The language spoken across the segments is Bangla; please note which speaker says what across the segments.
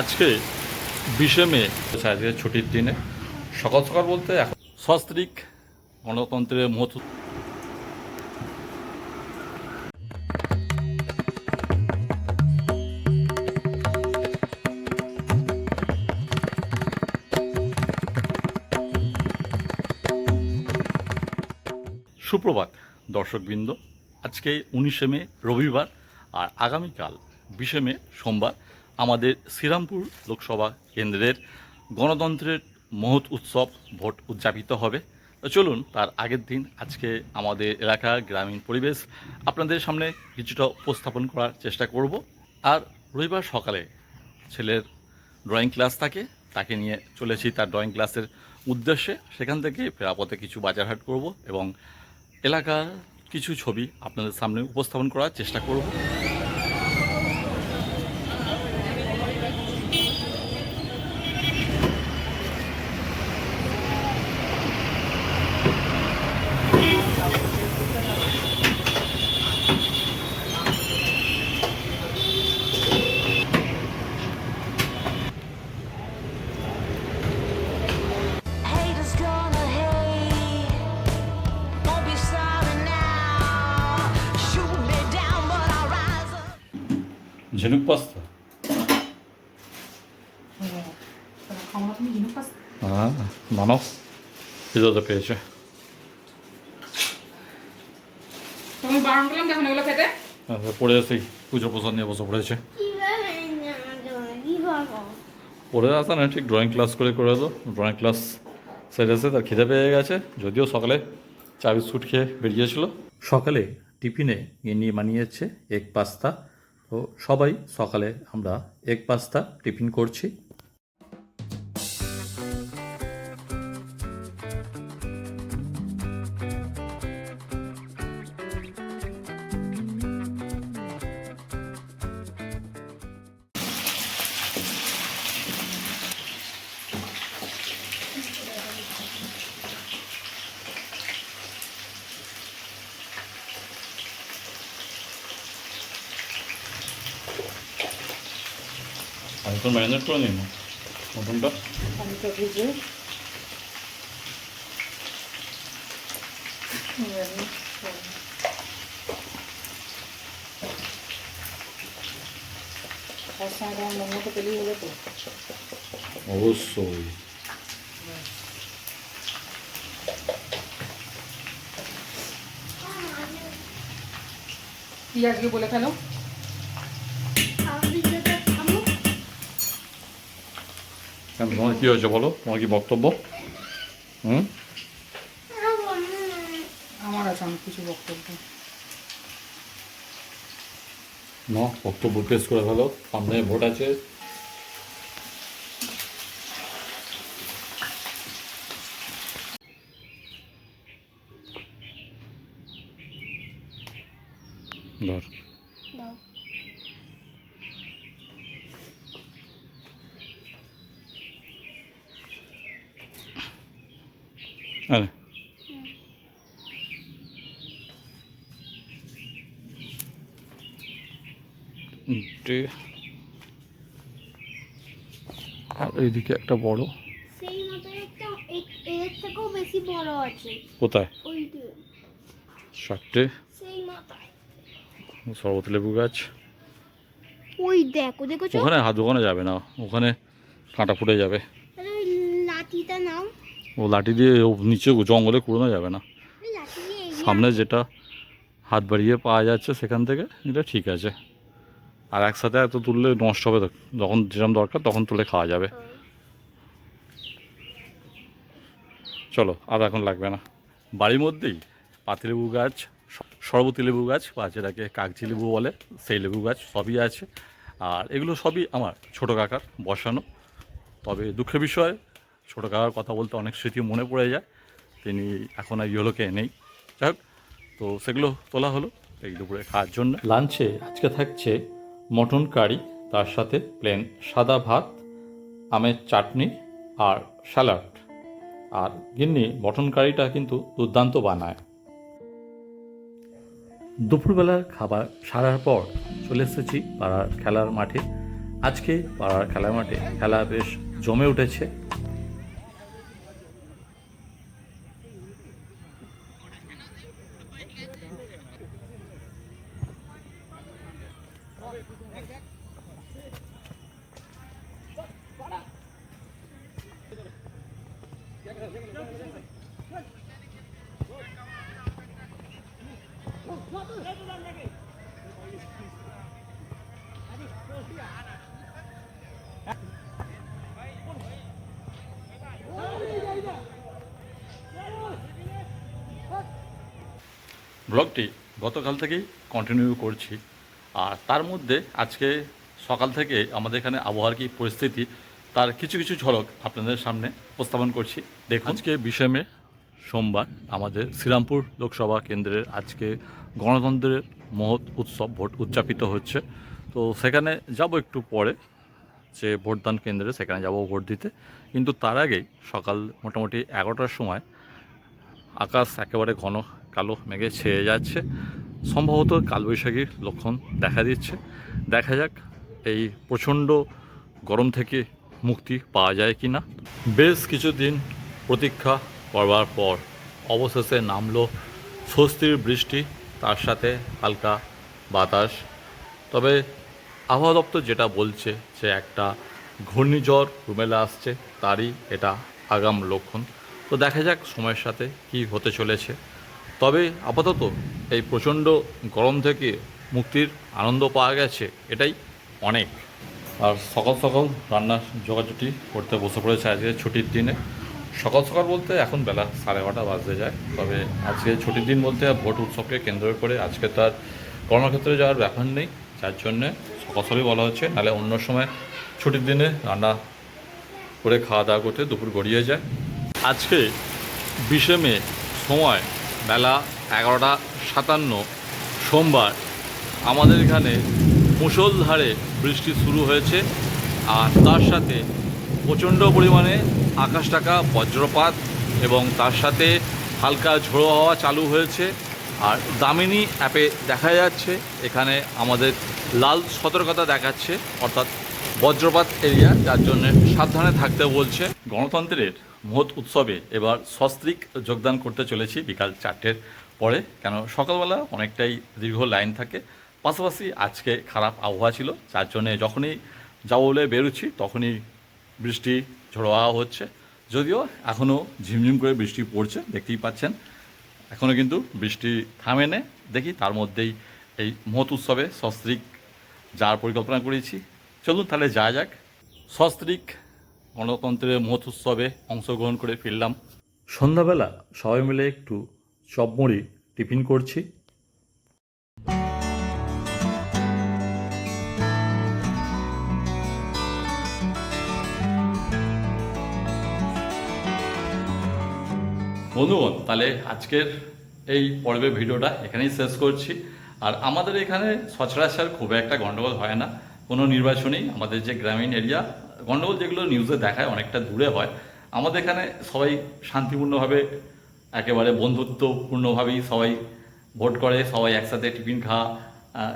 Speaker 1: আজকে বিশে মে আজকে ছুটির দিনে সকাল সকাল বলতে এখন সস্ত্রিক গণতন্ত্রের মহত্ব সুপ্রভাত, দর্শকবৃন্দ। আজকে উনিশে মে, রবিবার, আর আগামীকাল বিশে মে, সোমবার। আমাদের শ্রীরামপুর লোকসভা কেন্দ্রের গণতন্ত্রের মহৎ উৎসব ভোট উদযাপিত হবে। চলুন, তার আগের দিন আজকে আমাদের এলাকা গ্রামীণ পরিবেশ আপনাদের সামনে কিছুটা উপস্থাপন করার চেষ্টা করব। আর রবিবার সকালে ছেলের ড্রয়িং ক্লাস থাকে, তাকে নিয়ে চলেছি তার ড্রয়িং ক্লাসের উদ্দেশ্যে। সেখান থেকে ফেরাপথে কিছু বাজারহাট করব এবং এলাকার কিছু ছবি আপনাদের সামনে উপস্থাপন করার চেষ্টা করব। ঝিনুক পাস্তা হ্যাঁ মানব পিজাটা পেয়েছে
Speaker 2: তুমি বারণ করলাম যখন এগুলো খেতে
Speaker 1: পড়ে সেই পুজো প্রসাদ নিয়ে বসে পড়েছে পড়ে আসা না ঠিক ড্রয়িং ক্লাস করে করে এলো ড্রয়িং ক্লাস সেরেছে তার খিদে পেয়ে গেছে যদিও সকালে চা বিস্কুট খেয়ে বেরিয়েছিল। সকালে টিফিনে ইনি বানিয়েছে এক পাস্তা তো সবাই সকালে আমরা এক পাস্তা টিফিন করছি। আমি তো ম্যারিনেট করে নিই না মটনটা
Speaker 2: আমি তো ভিজে মোমো তো পেলেই হলো তো
Speaker 1: অবশ্যই
Speaker 2: কি আজকে বলে ফেলো
Speaker 1: তোমার কী হয়েছে বলো? তোমার কি বক্তব্য? হুম?
Speaker 2: আমার আছে অনেক কিছু বক্তব্য।
Speaker 1: না বক্তব্য পেশ করে ভালো সামনে ভোট আছে। ধর। আরে আর এইদিকে একটা বড় কোথায় শরবত লেবু গাছ
Speaker 3: ওই দেখো দেখেছ
Speaker 1: ওখানে হাত ওখানে যাবে না ওখানে কাঁটা ফুটে যাবে
Speaker 3: লাঠিটা নাও
Speaker 1: ও লাঠি দিয়ে ও নিচে জঙ্গলে কুড়োনো যাবে না। সামনে যেটা হাত বাড়িয়ে পাওয়া যাচ্ছে সেখান থেকে এটা ঠিক আছে। আর একসাথে এত তুললে নষ্ট হবে যখন যেরকম দরকার তখন তুলে খাওয়া যাবে। চলো আর এখন লাগবে না। বাড়ির মধ্যেই পাতিলেবু গাছ সরবতি লেবু গাছ বা যেটাকে কাগজি লেবু বলে সেই লেবু গাছ সবই আছে। আর এগুলো সবই আমার ছোটো কাকার বসানো। তবে দুঃখের বিষয় ছোটো কাকার কথা বলতে অনেক স্মৃতি মনে পড়ে যায়। তিনি এখন আর ইহলোকে নেই। যাই হোক, তো সেগুলো তোলা হলো এই দুপুরে খাওয়ার জন্য। লাঞ্চে আজকে থাকছে মটন কারি, তার সাথে প্লেন সাদা ভাত, আমের চাটনি আর স্যালাড। আর গিন্নি মটন কারিটা কিন্তু দুর্দান্ত বানায়। দুপুরবেলার খাবার সারার পর চলে এসেছি পাড়ার খেলার মাঠে। আজকে পাড়ার খেলার মাঠে খেলা বেশ জমে উঠেছে। ব্লগটি গতকাল থেকেই কন্টিনিউ করছি। আর তার মধ্যে আজকে সকাল থেকে আমাদের এখানে আবহাওয়ার কি পরিস্থিতি, তার কিছু কিছু ঝলক আপনাদের সামনে উপস্থাপন করছি। দেখুন, আজকে বিশে মে সোমবার আমাদের শ্রীরামপুর লোকসভা কেন্দ্রের আজকে গণতন্ত্রের মহৎ উৎসব ভোট উদযাপিত হচ্ছে। তো সেখানে যাব একটু পরে, যে ভোটদান কেন্দ্রে সেখানে যাব ভোট দিতে। কিন্তু তার আগেই সকাল মোটামুটি এগারোটার সময় আকাশ একেবারে ঘন কালো মেঘে ছেয়ে যাচ্ছে। সম্ভবত কালবৈশাখীর লক্ষণ দেখা দিচ্ছে। দেখা যাক এই প্রচণ্ড গরম থেকে মুক্তি পাওয়া যায় কি না বেশ কিছুদিন প্রতীক্ষা করবার পর অবশেষে নামলো স্বস্তির বৃষ্টি, তার সাথে হালকা বাতাস। তবে আবহাওয়া দপ্তর যেটা বলছে যে একটা ঘূর্ণিঝড় রুমেলা আসছে, তারই এটা আগাম লক্ষণ। তো দেখা যাক সময়ের সাথে কি হতে চলেছে। তবে আপাতত এই প্রচণ্ড গরম থেকে মুক্তির আনন্দ পাওয়া গেছে, এটাই অনেক। আর সকাল সকাল রান্নার যোগাযোগটি করতে বসে পড়েছে আজকে ছুটির দিনে। সকাল সকাল বলতে এখন বেলা সাড়ে এগারোটা বাজতে যায়, তবে আজকে ছুটির দিন বলতে ভোট উৎসবকে কেন্দ্র করে আজকে তার কর্মক্ষেত্রে যাওয়ার ব্যাপার নেই, যার জন্যে সকাল সকালই বলা হচ্ছে, নাহলে অন্য সময় ছুটির দিনে রান্না করে খাওয়া দাওয়া করতে দুপুর গড়িয়ে যায়। আজকে বিশে মে সময় বেলা এগারোটা সাতান্ন, সোমবার। আমাদের এখানে মুষলধারে বৃষ্টি শুরু হয়েছে আর তার সাথে প্রচণ্ড পরিমাণে আকাশ টাকা, বজ্রপাত এবং তার সাথে হালকা ঝোড়ো হাওয়া চালু হয়েছে আর দামিনী অ্যাপে দেখা যাচ্ছে, এখানে আমাদের লাল সতর্কতা দেখাচ্ছে, অর্থাৎ বজ্রপাত এরিয়া, যার জন্য সাবধানে থাকতে বলছে গণতন্ত্রের মহৎ উৎসবে এবার সস্ত্রিক যোগদান করতে চলেছি বিকাল চারটের পরে। কেন সকালবেলা অনেকটাই দীর্ঘ লাইন থাকে। পাশাপাশি আজকে খারাপ আবহাওয়া ছিল, যার জন্যে যখনই যাব বলে বেরোচ্ছি তখনই বৃষ্টি ঝোড়ো হাওয়া হচ্ছে। যদিও এখনও ঝিমঝিম করে বৃষ্টি পড়ছে, দেখতেই পাচ্ছেন। এখনও কিন্তু বৃষ্টি থামে নে, দেখি তার মধ্যেই এই মহৎ উৎসবে সস্ত্রিক যার পরিকল্পনা করেছি। চলুন তাহলে যা যাক। সস্ত্রিক গণতন্ত্রের মহৎ উৎসবে অংশগ্রহণ করে ফিরলাম। সন্ধ্যাবেলা সবাই মিলে একটু চপমুড়ি টিফিন করছি। বন্ধুগণ তাহলে আজকের এই পর্বের ভিডিওটা এখানেই শেষ করছি। আর আমাদের এখানে সচরাচর খুব একটা গণ্ডগোল হয় না। কোনো নির্বাচনেই আমাদের যে গ্রামীণ এরিয়া গণ্ডগোল যেগুলো নিউজে দেখায় অনেকটা দূরে হয়, আমাদের এখানে সবাই শান্তিপূর্ণভাবে, একেবারে বন্ধুত্বপূর্ণভাবেই সবাই ভোট করে, সবাই একসাথে টিফিন খাওয়া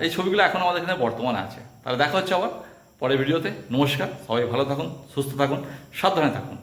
Speaker 1: এই ছবিগুলো এখন আমাদের এখানে বর্তমানে আছে। তাহলে দেখা হচ্ছে আবার পরের ভিডিওতে নমস্কার, সবাই ভালো থাকুন, সুস্থ থাকুন, সাবধানে থাকুন।